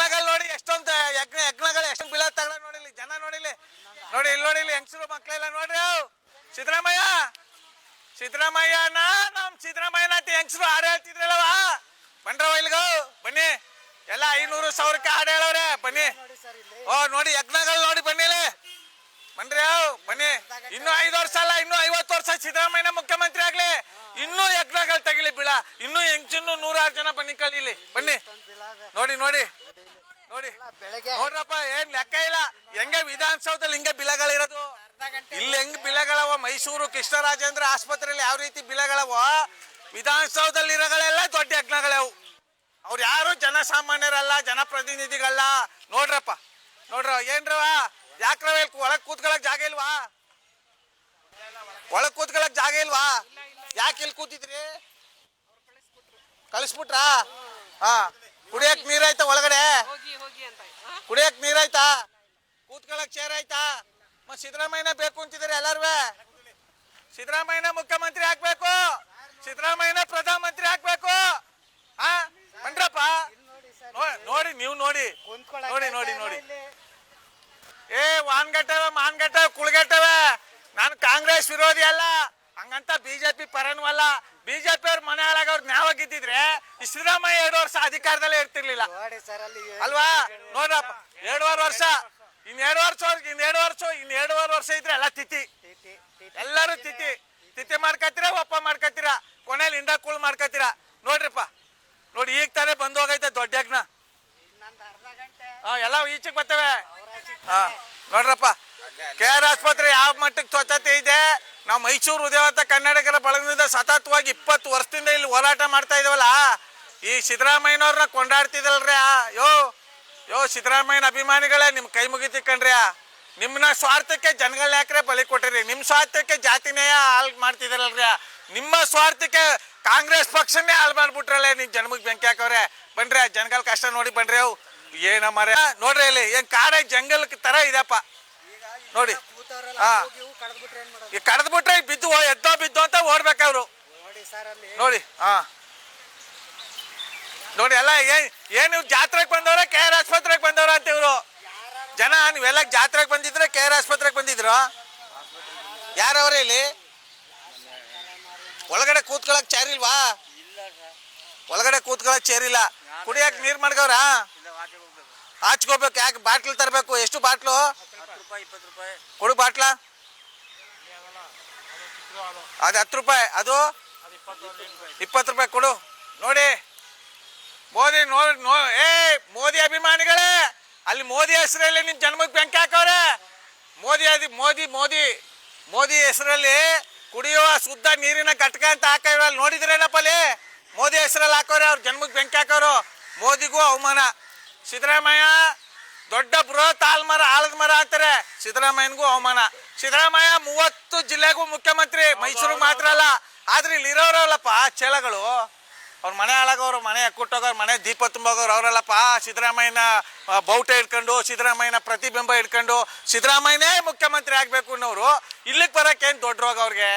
ಯಜ್ಞಗಳು ನೋಡಿ ಎಷ್ಟೊಂದು, ಯಜ್ಞ, ಯಜ್ಞಗಳು ಎಷ್ಟೊಂದು ಬಿಲ ತಗೊಳ ನೋಡಿಲಿ, ಜನ ನೋಡಿಲಿ. ನೋಡಿ, ಇಲ್ಲಿ ನೋಡಿಲಿ ಹೆಂಗಸರು ಮಕ್ಕಳೆಲ್ಲ ನೋಡ್ರಿ ಅವು. ಸಿದ್ದರಾಮಯ್ಯ ನಾ ನಮ್ ಅಂತ ಹೆಂಗಸರು ಹಾಡು ಹೇಳ್ತಿದ್ರಲ್ಲವ? ಬಂದ್ರ ಇಲ್ಗೋ ಬನ್ನಿ. ಎಲ್ಲ ಐನೂರು ಸಾವಿರಕ್ಕೆ ಹಾಡು ಹೇಳವ್ರೆ ಬನ್ನಿ. ಓ, ನೋಡಿ ಯಜ್ಞಗಳು ನೋಡಿ ಬನ್ನಿಲಿ ಬನ್ರಿ ಅವು, ಬನ್ನಿ. ಇನ್ನು ಐದು ವರ್ಷ ಅಲ್ಲ, ಇನ್ನು ಐವತ್ತು ವರ್ಷ ಸಿದ್ದರಾಮಯ್ಯ ಮುಖ್ಯಮಂತ್ರಿ ಆಗ್ಲಿ. ಇನ್ನೂ ಯಜ್ಞಗಳು ತೆಗಿಲಿ ಬೀಳ ಇನ್ನೂ ಹೆಂಗ್ಸಿನ್ನು ನೂರಾರು ಜನ ಬನ್ನಿ ಕಳೀಲಿ. ಬನ್ನಿ. ನೋಡಿ ನೋಡಿ. ನೋಡಿ. ನೋಡ್ರಪ್ಪ ಏನ್ ಲೆಕ್ಕ ಇಲ್ಲ. ಹೆಂಗೆ ವಿಧಾನಸೌಧದಲ್ಲಿ ಹಿಂಗೆ ಬಿಲಗಳಿರೋದು? ಇಲ್ಲಿ ಹೆಂಗ್ ಬಿಲಗಳವ? ಮೈಸೂರು ಕೃಷ್ಣರಾಜೇಂದ್ರ ಆಸ್ಪತ್ರೆಯಲ್ಲಿ ಯಾವ ರೀತಿ ಬಿಲಗಳವ? ವಿಧಾನಸೌಧದಲ್ಲಿ ಇರಗಳೆಲ್ಲ ದೊಡ್ಡ ಯಜ್ಞಗಳವು. ಅವ್ರು ಯಾರು ಜನಸಾಮಾನ್ಯರಲ್ಲ ಜನಪ್ರತಿನಿಧಿಗಳಲ್ಲ ನೋಡ್ರಪ್ಪ. ನೋಡ್ರ ಏನ್ರವ ಯಾಕ್ರವ ಒಳಗ್ ಕೂತ್ಕೊಳಕ್ ಜಾಗ ಇಲ್ವಾ? ಒಳಗ್ ಕೂತ್ಕೊಳಕ್ ಜಾಗ ಇಲ್ವಾ? ಯಾಕೆ ಇಲ್ಲಿ ಕೂತಿದ್ರಿ? ಕಳಿಸ್ಬಿಟ್ರಾ? ಹಾ. ಕುಡಿಯಕ್ ನೀರಾಯ್ತಾ ಒಳಗಡೆ? ಕುಡಿಯಕ್ ನೀರಾಯ್ತಾ? ಕೂತ್ಕೊಳಕ್ ಚೇರ್ ಆಯ್ತಾ? ಮತ್ ಸಿದ್ದರಾಮಯ್ಯನ ಬೇಕು ಅಂತಿದ್ರೆ ಎಲ್ಲಾರು ಸಿದ್ದರಾಮಯ್ಯನ ಮುಖ್ಯಮಂತ್ರಿ ಆಗ್ಬೇಕು. ಸಿದ್ದರಾಮಯ್ಯನ ಪ್ರಧಾನಮಂತ್ರಿ ಆಗ್ಬೇಕು. ಹಾ? ಬನ್ರಪ್ಪ ನೋ- ನೋಡಿ ನೀವು ನೋಡಿ. ನೋಡಿ ನೋಡಿ ನೋಡಿ. ಏ ವಾನ್ಗಟ್ಟವೆ ಮಾನ್ಗಟ್ಟವೆ ಕುಳ್ಗಟ್ಟವೆ. ನಾನು ಕಾಂಗ್ರೆಸ್ ವಿರೋಧಿ ಅಲ್ಲ. ಹಂಗಂತ ಬಿಜೆಪಿ ಪರನೂ ಅಲ್ಲ. ಬಿಜೆಪಿ ಅವ್ರ ಮನೆ ಹಾಳಾಗವ್ರ ನ್ಯಾವ ಗೆದ್ದಿದ್ರೆ ಈ ಸಿದ್ದರಾಮಯ್ಯ ಎರಡು ವರ್ಷ ಅಧಿಕಾರದಲ್ಲೇ ಇರ್ತಿರ್ಲಿಲ್ಲ. ಅಲ್ವಾ? ನೋಡ್ರಪ್ಪ ಎರಡುವರೆ ವರ್ಷ ಇನ್ ಎರಡು ವರ್ಷ ಇನ್ ಎರಡು ವರ್ಷ ಇನ್ ಎರಡುವರೆ ವರ್ಷ ಇದ್ರೆ ಎಲ್ಲ ತಿಥಿ. ಎಲ್ಲರೂ ತಿಥಿ. ತಿಥಿ ಮಾಡ್ಕತ್ತೀರ ಒಪ್ಪ ಮಾಡ್ಕತ್ತೀರ? ಕೊನೆಯಲ್ಲಿ ಇಂಡ ಕೂಳ್ ಮಾಡ್ಕತ್ತೀರ? ನೋಡ್ರಿಪ್ಪ. ನೋಡಿ ಈಗ ತಾನೇ ಬಂದು ಹೋಗೈತೆ ದೊಡ್ಡ ಯಜ್ಞ. ಹಾ ಎಲ್ಲ ಈಚೆಗೆ ಬರ್ತವೆ. ಹಾ ನೋಡ್ರಪ್ಪ. ಕೆ ಆರ್ ಆಸ್ಪತ್ರೆ ಯಾವ ಮಟ್ಟಕ್ಕೆ ಸ್ವಚ್ಛತೆ ಇದೆ? ನಾವು ಮೈಸೂರು ಉದಯವಂತ ಕನ್ನಡಿಗರ ಬಳಗದಿಂದ ಸತತವಾಗಿ ಇಪ್ಪತ್ತು ವರ್ಷದಿಂದ ಇಲ್ಲಿ ಹೋರಾಟ ಮಾಡ್ತಾ ಇದ್ದೀವಲ್ಲ, ಈ ಸಿದ್ದರಾಮಯ್ಯನವ್ರನ್ನ ಕೊಂಡಾಡ್ತಿದ್ದಲ್ರಿ ಯೋ ಯೋ ಸಿದ್ದರಾಮಯ್ಯನ ಅಭಿಮಾನಿಗಳೇ ನಿಮ್ಮ ಕೈ ಮುಗಿತಿ ಕಣ್ರಿ ನಿಮ್ಮನ್ನ ಸ್ವಾರ್ಥಕ್ಕೆ ಜನಗಳನ್ನ ಯಾಕ್ರೆ ಬಲಿ ಕೊಟ್ಟಿರಿ? ನಿಮ್ಮ ಸ್ವಾರ್ಥಕ್ಕೆ ಜಾತಿನೇ ಹಾಳು ಮಾಡ್ತಿದಾರಲ್ರಿ ನಿಮ್ಮ ಸ್ವಾರ್ಥಕ್ಕೆ ಕಾಂಗ್ರೆಸ್ ಪಕ್ಷನೇ ಹಾಳು ಮಾಡ್ಬಿಟ್ರಲ್ಲ ನೀವು ಜನ್ಮಗ್ ಬೆಂಕಿ ಹಾಕವ್ರೆ ಬನ್ರಿ ಜನಗಳ ಕಷ್ಟ ನೋಡಿ ಬನ್ರಿ ಅವು. ಏನ ನೋಡ್ರಿ ಇಲ್ಲಿ, ಏನ್ ಕಾಡ ಜಂಗಲ್ ತರ ಇದೆಪ್ಪ ನೋಡಿ. ಹಾ. ಕಡ್ದ್ಬಿಟ್ರೆ ಈ ಕಡ್ದು ಬಿಟ್ರೆ ಬಿದ್ದು ಎದ್ದ ಬಿದ್ದು ಅಂತ ಓಡ್ಬೇಕವ್ರು ನೋಡಿ ಹಾ. ನೋಡಿ ಎಲ್ಲ ಏನ್ ಏನ್ ಜಾತ್ರೆಗೆ ಬಂದವ್ರ ಕೆ ಆರ್ ಆಸ್ಪತ್ರೆಗೆ ಬಂದವ್ರ ಅಂತ ಇವ್ರು. ಜನ ನೀವೆಲ್ಲ ಜಾತ್ರೆಗೆ ಬಂದಿದ್ರೆ ಕೆ ಆರ್ ಆಸ್ಪತ್ರೆಗೆ ಬಂದಿದ್ರು? ಯಾರವ್ರ ಇಲ್ಲಿ? ಒಳಗಡೆ ಕೂತ್ಕೊಳಕ್ ಚೇರ್ ಇಲ್ವಾ? ಒಳಗಡೆ ಕೂತ್ಕೊಳಕ್ ಚೇರ್ ಇಲ್ಲ. ಕುಡಿಯಕ್ ನೀರ್ ಮಾಡ್ಕವ್ರ ಆಚ್ಕೋಬೇಕು ಯಾಕೆ ಬಾಟ್ಲ್ ತರಬೇಕು? ಎಷ್ಟು ಬಾಟ್ಲು? ಕೊಡು ಬಾಟ್ಲ. ಅದು ಹತ್ತು ರೂಪಾಯಿ. ಅದು? ಇಪ್ಪತ್ತು ರೂಪಾಯಿ ಕೊಡು. ನೋಡಿ. ಮೋದಿ ನೋಡಿ ನೋ ಏ, ಮೋದಿ ಅಭಿಮಾನಿಗಳೇ, ಅಲ್ಲಿ ಮೋದಿ ಹೆಸರಲ್ಲಿ ನಿಮ್ಮ ಜನ್ಮಕ್ಕೆ ಬೆಂಕಿ ಹಾಕವ್ರೆ. ಮೋದಿ ಅದಿ ಮೋದಿ ಮೋದಿ ಮೋದಿ ಹೆಸರಲ್ಲಿ ಕುಡಿಯುವ ಶುದ್ಧ ನೀರಿನ ಘಟಕ ಅಂತ ಹಾಕವ್ರೆ. ಅಲ್ಲಿ ನೋಡಿದ್ರೇನಪ್ಪ ಅಲ್ಲಿ? ಮೋದಿ ಹೆಸರಲ್ಲಿ ಹಾಕೋರೆ ಅವ್ರ ಜನ್ಮಕ್ಕೆ ಬೆಂಕಿ ಹಾಕೋರು ಮೋದಿಗೂ ಅವಮಾನ. ಸಿದ್ದರಾಮಯ್ಯ ದೊಡ್ಡ ಬೃಹತ್ ಆಲ್ಮರ ಆಲದ ಮರ ಅಂತಾರೆ. ಸಿದ್ದರಾಮಯ್ಯನಿಗೂ ಅವಮಾನ. ಸಿದ್ದರಾಮಯ್ಯ ಮೂವತ್ತು ಜಿಲ್ಲೆಗೂ ಮುಖ್ಯಮಂತ್ರಿ, ಮೈಸೂರು ಮಾತ್ರ ಅಲ್ಲ. ಆದ್ರೆ ಇಲ್ಲಿ ಇರೋರಲ್ಲಪ್ಪ ಚೇಳಗಳು. ಅವ್ರ ಮನೆ ಹಾಳಾಗೋರು, ಮನೆ ಕುಟ್ಟೋಗೋರು ಮನೆ ದೀಪ ತುಂಬೋಗೋರು, ಅವರಲ್ಲಪ್ಪ, ಸಿದ್ದರಾಮಯ್ಯನ ಬೌಟ ಹಿಡ್ಕೊಂಡು ಸಿದ್ದರಾಮಯ್ಯನ ಪ್ರತಿಬಿಂಬ ಇಟ್ಕೊಂಡು ಸಿದ್ದರಾಮಯ್ಯನೇ ಮುಖ್ಯಮಂತ್ರಿ ಆಗ್ಬೇಕು ಅನ್ನೋರು, ಇಲ್ಲಿಗೆ ಬರೋಕ್ಕೇನು ದೊಡ್ಡ ರೋಗ ಅವ್ರಿಗೆ?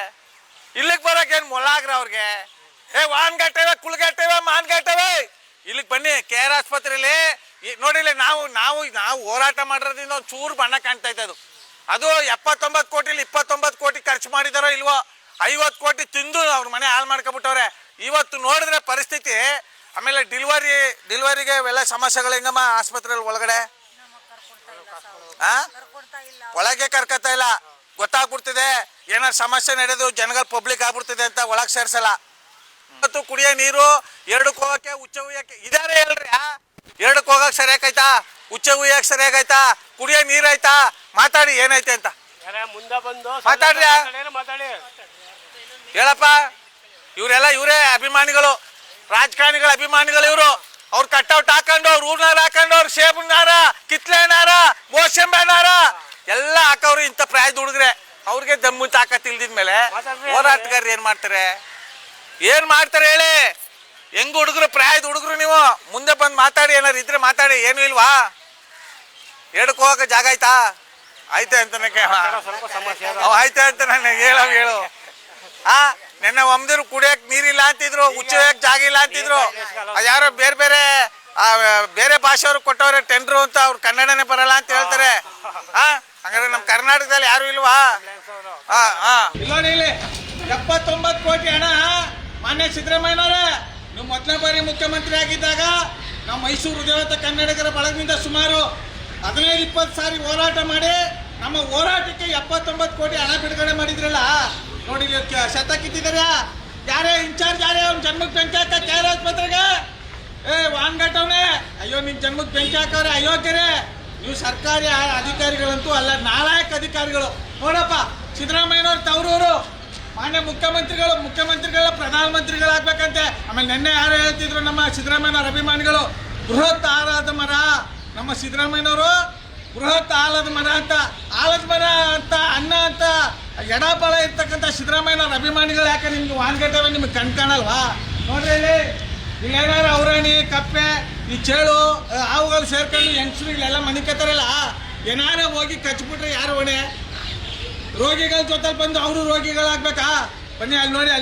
ಇಲ್ಲಿಗೆ ಬರೋಕ್ಕೇನು ಮೊಳಾಗ್ರ ಅವ್ರಿಗೆ? ಏ ವಾನ್ಗಟ್ಟವೆ ಕುಳ್ಗಟ್ಟವೆ ಮಾನ್ಗಟ್ಟವೆ ಇಲ್ಲಿಗೆ ಬನ್ನಿ, ಕೆ ಆರ್ ಆಸ್ಪತ್ರೆಯಲ್ಲಿ ಈ- ನೋಡಿಲ್ಲ, ನಾವು ನಾವು ನಾವು ಹೋರಾಟ ಮಾಡಿರೋದ್ರಿಂದ ಒಂದು ಚೂರು ಬಣ್ಣ ಕಾಣ್ತಾ ಅದು. ಅದು ಎಪ್ಪತ್ತೊಂಬತ್ತು ಕೋಟಿಲಿ ಇಪ್ಪತ್ತೊಂಬತ್ತು ಕೋಟಿ ಖರ್ಚು ಮಾಡಿದಾರೋ ಇಲ್ವೋ, ಐವತ್ತು ಕೋಟಿ ತಿಂದು ಅವ್ರ ಮನೆ ಹಾಳು ಮಾಡ್ಕೊಬಿಟ್ಟವ್ರೆ ಇವತ್ತು ನೋಡಿದ್ರೆ ಪರಿಸ್ಥಿತಿ, ಆಮೇಲೆ ಡಿಲ್ವರಿ, ಡಿಲ್ವರಿಗೆ ಇವೆಲ್ಲ ಸಮಸ್ಯೆಗಳು ಹೆಂಗಮ್ಮ ಆಸ್ಪತ್ರೆಯಲ್ಲಿ ಒಳಗಡೆ? ಒಳಗೆ ಕರ್ಕೊತಾ ಇಲ್ಲ. ಗೊತ್ತಾಗ್ಬಿಡ್ತಿದೆ ಏನಾರು ಸಮಸ್ಯೆ ನಡೆದು ಜನಗಳ ಪಬ್ಲಿಕ್ ಆಗ್ಬಿಡ್ತಿದೆ ಅಂತ ಒಳಗೆ ಸೇರ್ಸಲ್ಲ. ಇವತ್ತು ಕುಡಿಯೋ ನೀರು, ಎರಡು ಕೋವಕ್ಕೆ ಉಚ್ಚ ಇದಾರೆ ಹೇಳ್ರಿ? ಎರಡಕ್ಕೆ ಹೋಗಕ್ ಸರಿಯಾಗೈತಾ? ಉಚ್ಚ ಉಯ್ಯಕ್ ಸರಿಯಾಗೈತಾ? ಕುಡಿಯೋ ನೀರೈತಾ ಆಯ್ತಾ ಮಾತಾಡಿ ಏನೈತೆ ಅಂತ. ಮುಂದೆ ಬಂದು ಮಾತಾಡ್ರಿ. ಮಾತಾಡಿ. ಹೇಳಪ್ಪ ಇವರೆಲ್ಲ ಇವರೇ ಅಭಿಮಾನಿಗಳು. ರಾಜಕಾರಣಿಗಳ ಅಭಿಮಾನಿಗಳು ಇವರು. ಅವ್ರು ಕಟ್ಔಟ್ ಹಾಕೊಂಡು ಅವ್ರ ಊರ್ನಾರ ಹಾಕೊಂಡು ಅವ್ರ ಸೇಬು ನಾರ ಕಿತ್ಲೆ ನಾರ ಮೋಸಂಬೆ ನಾರ ಎಲ್ಲ ಹಾಕವ್ರು ಇಂಥ ಪ್ರಾಯದ ಹುಡುಗ್ರೆ. ಅವ್ರಿಗೆ ದಮ್ಮು ತಾಕತ್ ಇಲ್ದಿದ್ಮೇಲೆ. ಹೋರಾಟಗಾರರು ಏನ್ ಮಾಡ್ತಾರೆ? ಏನ್ ಮಾಡ್ತಾರೆ ಹೇಳಿ? ಹೆಂಗ್ ಹುಡುಗರು ಪ್ರಾಯದ ಹುಡುಗರು ನೀವು? ಮುಂದೆ ಬಂದು ಮಾತಾಡಿ ಏನಾರು ಇದ್ರೆ ಮಾತಾಡಿ. ಏನು ಇಲ್ವಾ? ಎಡಕ್ ಹೋಗಕ್ಕೆ ಜಾಗ ಆಯ್ತಾ? ಆಯ್ತಾ ಅಂತ ಆಯ್ತಾ ಅಂತ ನನಗೆ ಹೇಳವ್ ಹೇಳು. ಆ ನಿನ್ನೆ ಒಮ್ದಿರು ಕುಡಿಯಕ್ ನೀರಿಲ್ಲ ಅಂತಿದ್ರು ಉಚ್ಚಕ್ ಜಾಗ ಇಲ್ಲ ಅಂತಿದ್ರು. ಅದ್ ಯಾರೋ ಬೇರೆ ಬೇರೆ ಆ, ಬೇರೆ ಭಾಷೆಯವ್ರು ಕೊಟ್ಟವ್ರೆ ಟೆಂಡ್ರು ಅಂತ ಅವ್ರು ಕನ್ನಡನೇ ಬರಲ್ಲ ಅಂತ ಹೇಳ್ತಾರೆ. ಹಾ ಹಂಗಾದ್ರೆ ನಮ್ಮ ಕರ್ನಾಟಕದಲ್ಲಿ ಯಾರು ಇಲ್ವಾ? ಹಾ ಹಾ ಎಪ್ಪತ್ತೊಂಬತ್ತು ಕೋಟಿ ಹಣ ಮಾನ್ಯ ಸಿದ್ದರಾಮಯ್ಯನವರೇ. ನೀವು ಮೊದಲನೇ ಬಾರಿ ಮುಖ್ಯಮಂತ್ರಿ ಆಗಿದ್ದಾಗ ನಾವು ಮೈಸೂರು ದೇವತೆ ಕನ್ನಡಿಗರ ಬಳಗದಿಂದ ಸುಮಾರು ಹದಿನೈದು, ಇಪ್ಪತ್ತು ಸಾರಿ ಹೋರಾಟ ಮಾಡಿ ನಮ್ಮ ಹೋರಾಟಕ್ಕೆ ಎಪ್ಪತ್ತೊಂಬತ್ತು ಕೋಟಿ ಹಣ ಬಿಡುಗಡೆ ಮಾಡಿದ್ರಲ್ಲ? ನೋಡಿ ಶತ ಕಿತ್ತಿದಾರ ಯಾರೇ ಇನ್ಚಾರ್ಜ್, ಯಾರೇ ಅವ್ನ ಜನ್ಮಕ್ಕೆ ಬೆಂಕಿ ಹಾಕ ಕೆ ಆರ್ ಆಸ್ಪತ್ರೆಗೆ ಏ ವಾನ್ಗಟ್ಟವ್ನೆ ಅಯ್ಯೋ, ನಿನ್ ಜನ್ಮಕ್ಕೆ ಬೆಂಕಿ ಹಾಕವ್ರೆ, ಅಯೋಗ್ಯರೇ. ನೀವು ಸರ್ಕಾರಿ ಅಧಿಕಾರಿಗಳಂತೂ ಅಲ್ಲ, ನಾಲಾಯಕ ಅಧಿಕಾರಿಗಳು. ನೋಡಪ್ಪ, ಸಿದ್ದರಾಮಯ್ಯನವ್ರ ತವರೂರು. ಮಾನ್ಯ ಮುಖ್ಯಮಂತ್ರಿಗಳು, ಮುಖ್ಯಮಂತ್ರಿಗಳ ಪ್ರಧಾನಮಂತ್ರಿಗಳಾಗ್ಬೇಕಂತೆ. ಆಮೇಲೆ ನಿನ್ನೆ ಯಾರು ಹೇಳ್ತಿದ್ರು ನಮ್ಮ ಸಿದ್ದರಾಮಯ್ಯನವ್ರ ಅಭಿಮಾನಿಗಳು, ಬೃಹತ್ ಆಲದ ಮರ. ನಮ್ಮ ಸಿದ್ದರಾಮಯ್ಯನವರು ಬೃಹತ್ ಆಲದ ಮರ ಅಂತ, ಆಲದ ಮರ ಅಂತ, ಅನ್ನ ಅಂತ ಎಡಾಪಳ ಇರ್ತಕ್ಕಂಥ ಸಿದ್ದರಾಮಯ್ಯನವ್ರ ಅಭಿಮಾನಿಗಳು ಯಾಕೆ ನಿಮ್ಗೆ ವಾನ್ಗಟ್ಟವೆ ನಿಮ್ಗೆ ಕಣ್ ಕಾಣಲ್ವಾ? ನೋಡ್ರಿ ಇಲ್ಲಿ ಏನಾರ ಔರಾಣಿ ಕಪ್ಪೆ, ಈ ಚೇಳು ಹಾವುಗಳು ಸೇರ್ಕೊಂಡು ಹೆಂಗಸರು ಇಲ್ಲೆಲ್ಲ ಮನಿಕತ್ತಾರಲ್ಲ? ಏನಾರ ಹೋಗಿ ಕಚ್ಬಿಟ್ರೆ ಯಾರು ಹೊಣೆ? ರೋಗಿಗಳ ಜೊತೆ ಬಂದು ಅವರು ರೋಗಿಗಳಾಗ್ಬೇಕಾ? ಬನ್ನಿ ಅಲ್ಲಿ ನೋಡಿ ಅಲ್ಲಿ